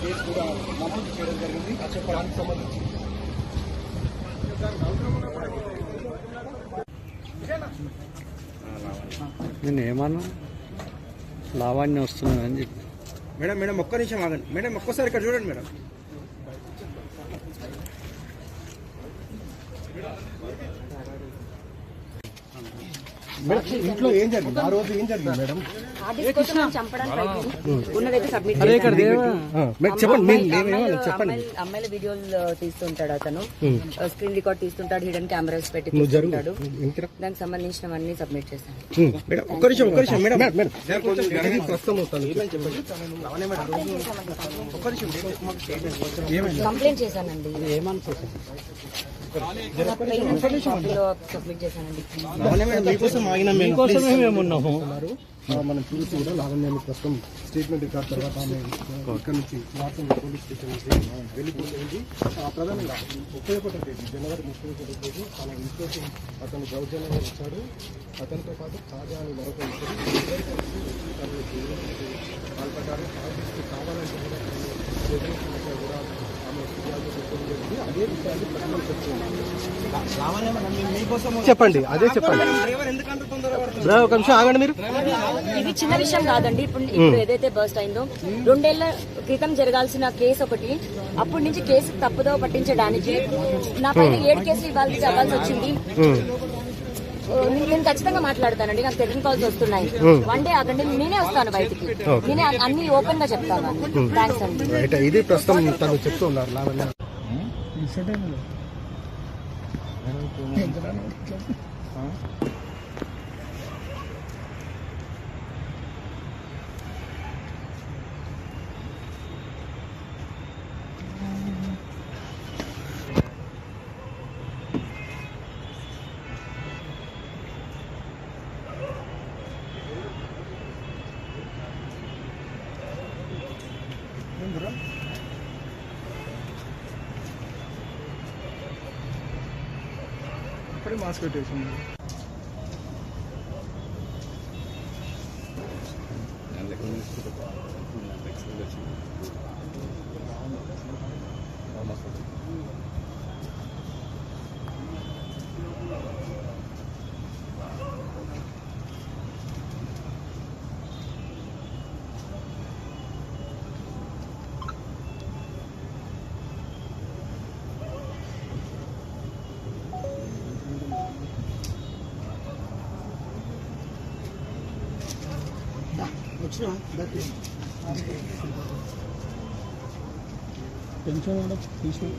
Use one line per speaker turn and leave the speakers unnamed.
Case కూడా నమోదు చేయడం జరిగింది దానికి సంబంధించి
నేను ఏమన్నా లావాణ్యం వస్తున్నదని చెప్పి.
మేడం మేడం ఒక్క నిమిషం ఆగండి. మేడం ఒక్కసారి ఇక్కడ చూడండి మేడం మేడం. ఇంట్లో ఏం జరిగింది? ఆ రోజు ఏం జరిగింది మేడం?
ఆర్టిస్ట్ కోసం నన్ను చంపడానికి ప్రయత్నించి ఉన్నదైతే సబ్మిట్
మేడం చెప్పండి
అమ్మాయిల వీడియోలు తీస్తుంటాడు అతను. స్క్రీన్ రికార్డ్ తీస్తుంటాడు హిడెన్ కెమెరాస్ పెట్టి
ఇంటిరా.
దానికి సంబంధించినవన్నీ సబ్మిట్ చేశాను.
మేడం ఒక్క నిమిషం ఒక్క నిమిషం మేడం. మేడం ఇది ప్రస్తుతం అవుతాను ఏమని చెప్పండి. ఒక్క నిమిషం ఏమైంది?
కంప్లైంట్ చేశానండి. కాపీలో సబ్మిట్
మనం చూసి కూడా లావణ్యాన్ని ప్రస్తుతం స్టేట్మెంట్ రికార్డ్ తర్వాత ఆమె ఇక్కడ నుంచి వార్తం పోలీస్ స్టేషన్ నుంచి వెళ్ళిపోయింది ప్రధానంగా ముప్పై ఒకటో తేదీ జనవరి ముప్పై ఒకటో తేదీ తన ఇంట్లోకి అతను దౌర్జన్యంగా వచ్చాడు అతనితో పాటు తాజా అని మరొక చెప్పడం. అదే చెప్తున్నారు చెప్పండి అదే చెప్పండి. బ్రో ఒక నిమిషం ఆగండి మీరు.
ఇది చిన్న విషయం కాదండి. ఇప్పుడు ఇప్పుడు ఏదైతే బర్స్ట్ అయిందో రెండేళ్ళ క్రితం జరగాల్సిన కేసు ఒకటి అప్పటి నుంచి కేసు తప్పుదో పట్టించడానికి నా పైన ఏడు కేసులు ఇవ్వాల్సి అవ్వాల్సి వచ్చింది. నేను ఖచ్చితంగా మాట్లాడతానండి. నాకు తెలియని కాల్స్ వస్తున్నాయి. వన్ డే ఆగండి నేనే వస్తాను బయటికి. నేనే అన్ని ఓపెన్గా చెప్తాను. థ్యాంక్స్ అండి.
ఇది ప్రస్తుతం తను 있어야 되는 거. 힘들어? అప్పుడే మాస్క్ పెట్టేసింది వచ్చినా